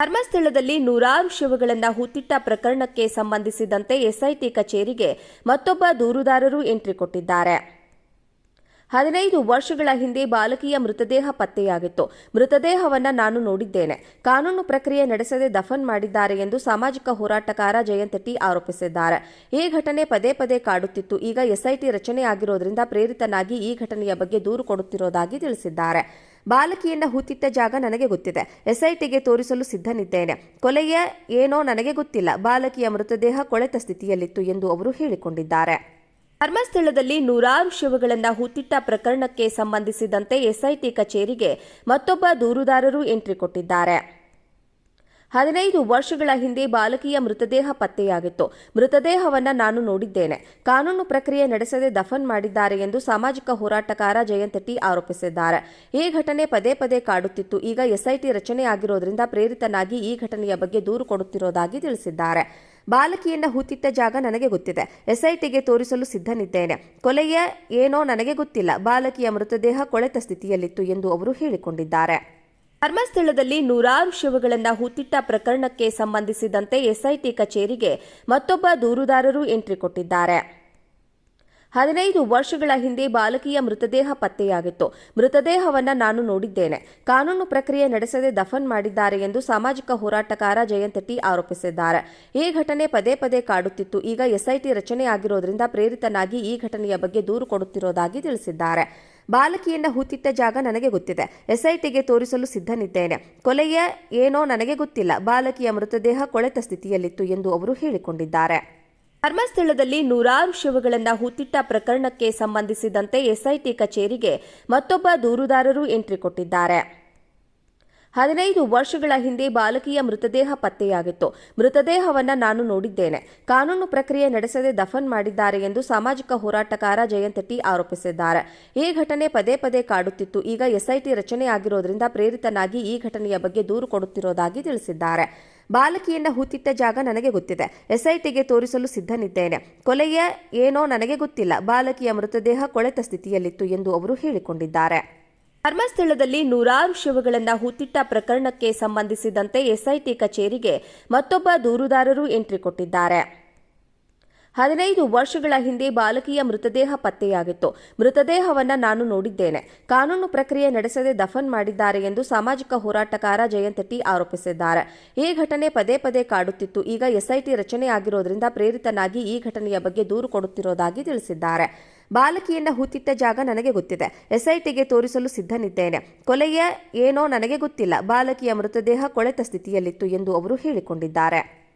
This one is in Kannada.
ಧರ್ಮಸ್ಥಳದಲ್ಲಿ ನೂರಾರು ಶವಗಳನ್ನ ಹೂತಿಟ್ಟ ಪ್ರಕರಣಕ್ಕೆ ಸಂಬಂಧಿಸಿದಂತೆ ಎಸ್ಐಟಿ ಕಚೇರಿಗೆ ಮತ್ತೊಬ್ಬ ದೂರುದಾರರು ಎಂಟ್ರಿ ಕೊಟ್ಟಿದ್ದಾರೆ. ಹದಿನೈದು ವರ್ಷಗಳ ಹಿಂದೆ ಬಾಲಕಿಯ ಮೃತದೇಹ ಪತ್ತೆಯಾಗಿತ್ತು. ಮೃತದೇಹವನ್ನು ನಾನು ನೋಡಿದ್ದೇನೆ. ಕಾನೂನು ಪ್ರಕ್ರಿಯೆ ನಡೆಸದೆ ದಫನ್ ಮಾಡಿದ್ದಾರೆ ಎಂದು ಸಾಮಾಜಿಕ ಹೋರಾಟಗಾರ ಜಯಂತ್ ಟಿ ಆರೋಪಿಸಿದ್ದಾರೆ. ಈ ಘಟನೆ ಪದೇ ಪದೇ ಕಾಡುತ್ತಿತ್ತು. ಈಗ ಎಸ್ಐಟಿ ರಚನೆಯಾಗಿರೋದ್ರಿಂದ ಪ್ರೇರಿತನಾಗಿ ಈ ಘಟನೆಯ ಬಗ್ಗೆ ದೂರು ಕೊಡುತ್ತಿರೋದಾಗಿ ತಿಳಿಸಿದ್ದಾರೆ. ಬಾಲಕಿಯನ್ನ ಹೂತಿದ್ದ ಜಾಗ ನನಗೆ ಗೊತ್ತಿದೆ. ಎಸ್ಐಟಿಗೆ ತೋರಿಸಲು ಸಿದ್ಧನಿದ್ದೇನೆ. ಕೊಲೆಯ ಏನೋ ನನಗೆ ಗೊತ್ತಿಲ್ಲ. ಬಾಲಕಿಯ ಮೃತದೇಹ ಕೊಳೆತ ಸ್ಥಿತಿಯಲ್ಲಿತ್ತು ಎಂದು ಅವರು ಹೇಳಿಕೊಂಡಿದ್ದಾರೆ. ಧರ್ಮಸ್ಥಳದಲ್ಲಿ ನೂರಾರು ಶವಗಳನ್ನ ಹೂತಿಟ್ಟ ಪ್ರಕರಣಕ್ಕೆ ಸಂಬಂಧಿಸಿದಂತೆ ಎಸ್ಐಟಿ ಕಚೇರಿಗೆ ಮತ್ತೊಬ್ಬ ದೂರುದಾರರು ಎಂಟ್ರಿ ಕೊಟ್ಟಿದ್ದಾರೆ. ಹದಿನೈದು ವರ್ಷಗಳ ಹಿಂದೆ ಬಾಲಕಿಯ ಮೃತದೇಹ ಪತ್ತೆಯಾಗಿತ್ತು. ಮೃತದೇಹವನ್ನ ನಾನು ನೋಡಿದ್ದೇನೆ. ಕಾನೂನು ಪ್ರಕ್ರಿಯೆ ನಡೆಸದೆ ದಫನ್ ಮಾಡಿದ್ದಾರೆ ಎಂದು ಸಾಮಾಜಿಕ ಹೋರಾಟಗಾರ ಜಯಂತಟ್ಟಿ ಆರೋಪಿಸಿದ್ದಾರೆ. ಈ ಘಟನೆ ಪದೇ ಪದೇ ಕಾಡುತ್ತಿತ್ತು. ಈಗ ಎಸ್ಐಟಿ ರಚನೆಯಾಗಿರೋದ್ರಿಂದ ಪ್ರೇರಿತನಾಗಿ ಈ ಘಟನೆಯ ಬಗ್ಗೆ ದೂರು ಕೊಡುತ್ತಿರೋದಾಗಿ ತಿಳಿಸಿದ್ದಾರೆ. ಬಾಲಕಿಯನ್ನ ಹೂತಿಟ್ಟ ಜಾಗ ನನಗೆ ಗೊತ್ತಿದೆ. ಎಸ್ಐಟಿಗೆ ತೋರಿಸಲು ಸಿದ್ಧನಿದ್ದೇನೆ. ಕೊಲೆಯ ಏನೋ ನನಗೆ ಗೊತ್ತಿಲ್ಲ. ಬಾಲಕಿಯ ಮೃತದೇಹ ಕೊಳೆತ ಸ್ಥಿತಿಯಲ್ಲಿತ್ತು ಎಂದು ಅವರು ಹೇಳಿಕೊಂಡಿದ್ದಾರೆ. ಧರ್ಮಸ್ಥಳದಲ್ಲಿ ನೂರಾರು ಶವಗಳನ್ನು ಹೂತಿಟ್ಟ ಪ್ರಕರಣಕ್ಕೆ ಸಂಬಂಧಿಸಿದಂತೆ ಎಸ್ಐಟಿ ಕಚೇರಿಗೆ ಮತ್ತೊಬ್ಬ ದೂರುದಾರರು ಎಂಟ್ರಿ ಕೊಟ್ಟಿದ್ದಾರೆ. ಹದಿನೈದು ವರ್ಷಗಳ ಹಿಂದೆ ಬಾಲಕಿಯ ಮೃತದೇಹ ಪತ್ತೆಯಾಗಿತ್ತು. ಮೃತದೇಹವನ್ನ ನಾನು ನೋಡಿದ್ದೇನೆ. ಕಾನೂನು ಪ್ರಕ್ರಿಯೆ ನಡೆಸದೆ ದಫನ್ ಮಾಡಿದ್ದಾರೆ ಎಂದು ಸಾಮಾಜಿಕ ಹೋರಾಟಕಾರ ಜಯಂತ ಟಿ ಆರೋಪಿಸಿದ್ದಾರೆ. ಈ ಘಟನೆ ಪದೇ ಪದೇ ಕಾಡುತ್ತಿತ್ತು. ಈಗ ಎಸ್ಐಟಿ ರಚನೆಯಾಗಿರೋದ್ರಿಂದ ಪ್ರೇರಿತನಾಗಿ ಈ ಘಟನೆಯ ಬಗ್ಗೆ ದೂರು ಕೊಡುತ್ತಿರೋದಾಗಿ ತಿಳಿಸಿದ್ದಾರೆ ಬಾಲಕಿಯನ್ನ ಹೂತಿಟ್ಟ ಜಾಗ ನನಗೆ ಗೊತ್ತಿದೆ ಎಸ್ಐಟಿಗೆ ತೋರಿಸಲು ಸಿದ್ಧನಿದ್ದೇನೆ ಕೊಲೆಯ ಏನೋ ನನಗೆ ಗೊತ್ತಿಲ್ಲ ಬಾಲಕಿಯ ಮೃತದೇಹ ಕೊಳೆತ ಸ್ಥಿತಿಯಲ್ಲಿತ್ತು ಎಂದು ಅವರು ಹೇಳಿಕೊಂಡಿದ್ದಾರೆ ಧರ್ಮಸ್ಥಳದಲ್ಲಿ ನೂರಾರು ಶವಗಳನ್ನ ಹೂತಿಟ್ಟ ಪ್ರಕರಣಕ್ಕೆ ಸಂಬಂಧಿಸಿದಂತೆ ಎಸ್ಐಟಿ ಕಚೇರಿಗೆ ಮತ್ತೊಬ್ಬ ದೂರುದಾರರು ಎಂಟ್ರಿ ಕೊಟ್ಟಿದ್ದಾರೆ ಹದಿನೈದು ವರ್ಷಗಳ ಹಿಂದೆ ಬಾಲಕಿಯ ಮೃತದೇಹ ಪತ್ತೆಯಾಗಿತ್ತು ಮೃತದೇಹವನ್ನ ನಾನು ನೋಡಿದ್ದೇನೆ ಕಾನೂನು ಪ್ರಕ್ರಿಯೆ ನಡೆಸದೆ ದಫನ್ ಮಾಡಿದ್ದಾರೆ ಎಂದು ಸಾಮಾಜಿಕ ಹೋರಾಟಗಾರ ಜಯಂತ್ ಟಿ ಆರೋಪಿಸಿದ್ದಾರೆ ಈ ಘಟನೆ ಪದೇ ಪದೇ ಕಾಡುತ್ತಿತ್ತು ಈಗ ಎಸ್ಐಟಿ ರಚನೆಯಾಗಿರೋದ್ರಿಂದ ಪ್ರೇರಿತನಾಗಿ ಈ ಘಟನೆಯ ಬಗ್ಗೆ ದೂರು ಕೊಡುತ್ತಿರೋದಾಗಿ ತಿಳಿಸಿದ್ದಾರೆ. ಬಾಲಕಿಯನ್ನ ಹೂತಿಟ್ಟ ಜಾಗ ನನಗೆ ಗೊತ್ತಿದೆ. ಎಸ್ಐಟಿಗೆ ತೋರಿಸಲು ಸಿದ್ಧನಿದ್ದೇನೆ. ಕೊಲೆಯ ಏನೋ ನನಗೆ ಗೊತ್ತಿಲ್ಲ. ಬಾಲಕಿಯ ಮೃತದೇಹ ಕೊಳೆತ ಸ್ಥಿತಿಯಲ್ಲಿತ್ತು ಎಂದು ಅವರು ಹೇಳಿಕೊಂಡಿದ್ದಾರೆ. ಧರ್ಮಸ್ಥಳದಲ್ಲಿ ನೂರಾರು ಶವಗಳನ್ನು ಹೂತಿಟ್ಟ ಪ್ರಕರಣಕ್ಕೆ ಸಂಬಂಧಿಸಿದಂತೆ ಎಸ್ಐಟಿ ಕಚೇರಿಗೆ ಮತ್ತೊಬ್ಬ ದೂರುದಾರರು ಎಂಟ್ರಿ ಕೊಟ್ಟಿದ್ದಾರೆ. ಹದಿನೈದು ವರ್ಷಗಳ ಹಿಂದೆ ಬಾಲಕಿಯ ಮೃತದೇಹ ಪತ್ತೆಯಾಗಿತ್ತು. ಮೃತದೇಹವನ್ನ ನಾನು ನೋಡಿದ್ದೇನೆ. ಕಾನೂನು ಪ್ರಕ್ರಿಯೆ ನಡೆಸದೆ ದಫನ್ ಮಾಡಿದ್ದಾರೆ ಎಂದು ಸಾಮಾಜಿಕ ಹೋರಾಟಕಾರ ಜಯಂತಟ್ಟಿ ಆರೋಪಿಸಿದ್ದಾರೆ. ಈ ಘಟನೆ ಪದೇ ಪದೇ ಕಾಡುತ್ತಿತ್ತು. ಈಗ ಎಸ್ಐಟಿ ರಚನೆಯಾಗಿರೋದ್ರಿಂದ ಪ್ರೇರಿತನಾಗಿ ಈ ಘಟನೆಯ ಬಗ್ಗೆ ದೂರು ಕೊಡುತ್ತಿರೋದಾಗಿ ತಿಳಿಸಿದ್ದಾರೆ. ಬಾಲಕಿಯನ್ನ ಹೂತಿಟ್ಟ ಜಾಗ ನನಗೆ ಗೊತ್ತಿದೆ. ಎಸ್ಐಟಿಗೆ ತೋರಿಸಲು ಸಿದ್ಧನಿದ್ದೇನೆ. ಕೊಲೆಯ ಏನೋ ನನಗೆ ಗೊತ್ತಿಲ್ಲ. ಬಾಲಕಿಯ ಮೃತದೇಹ ಕೊಳೆತ ಸ್ಥಿತಿಯಲ್ಲಿತ್ತು ಎಂದು ಅವರು ಹೇಳಿಕೊಂಡಿದ್ದಾರೆ. ಧರ್ಮಸ್ಥಳದಲ್ಲಿ ನೂರಾರು ಶವಗಳನ್ನು ಹೂತಿಟ್ಟ ಪ್ರಕರಣಕ್ಕೆ ಸಂಬಂಧಿಸಿದಂತೆ ಎಸ್ಐಟಿ ಕಚೇರಿಗೆ ಮತ್ತೊಬ್ಬ ದೂರುದಾರರು ಎಂಟ್ರಿ ಕೊಟ್ಟಿದ್ದಾರೆ. ಹದಿನೈದು ವರ್ಷಗಳ ಹಿಂದೆ ಬಾಲಕಿಯ ಮೃತದೇಹ ಪತ್ತೆಯಾಗಿತ್ತು. ಮೃತದೇಹವನ್ನು ನಾನು ನೋಡಿದ್ದೇನೆ. ಕಾನೂನು ಪ್ರಕ್ರಿಯೆ ನಡೆಸದೆ ದಫನ್ ಮಾಡಿದ್ದಾರೆ ಎಂದು ಸಾಮಾಜಿಕ ಹೋರಾಟಗಾರ ಜಯಂತ ಟಿ ಆರೋಪಿಸಿದ್ದಾರೆ. ಈ ಘಟನೆ ಪದೇ ಪದೇ ಕಾಡುತ್ತಿತ್ತು. ಈಗ ಎಸ್ಐಟಿ ರಚನೆಯಾಗಿರೋದ್ರಿಂದ ಪ್ರೇರಿತನಾಗಿ ಈ ಘಟನೆಯ ಬಗ್ಗೆ ದೂರು ಕೊಡುತ್ತಿರೋದಾಗಿ ತಿಳಿಸಿದ್ದಾರೆ. ಬಾಲಕಿಯನ್ನ ಹೂತಿಟ್ಟ ಜಾಗ ನನಗೆ ಗೊತ್ತಿದೆ. ಎಸ್ಐಟಿಗೆ ತೋರಿಸಲು ಸಿದ್ಧನಿದ್ದೇನೆ. ಕೊಲೆಯ ಏನೋ ನನಗೆ ಗೊತ್ತಿಲ್ಲ. ಬಾಲಕಿಯ ಮೃತದೇಹ ಕೊಳೆತ ಸ್ಥಿತಿಯಲ್ಲಿತ್ತು ಎಂದು ಅವರು ಹೇಳಿಕೊಂಡಿದ್ದಾರೆ.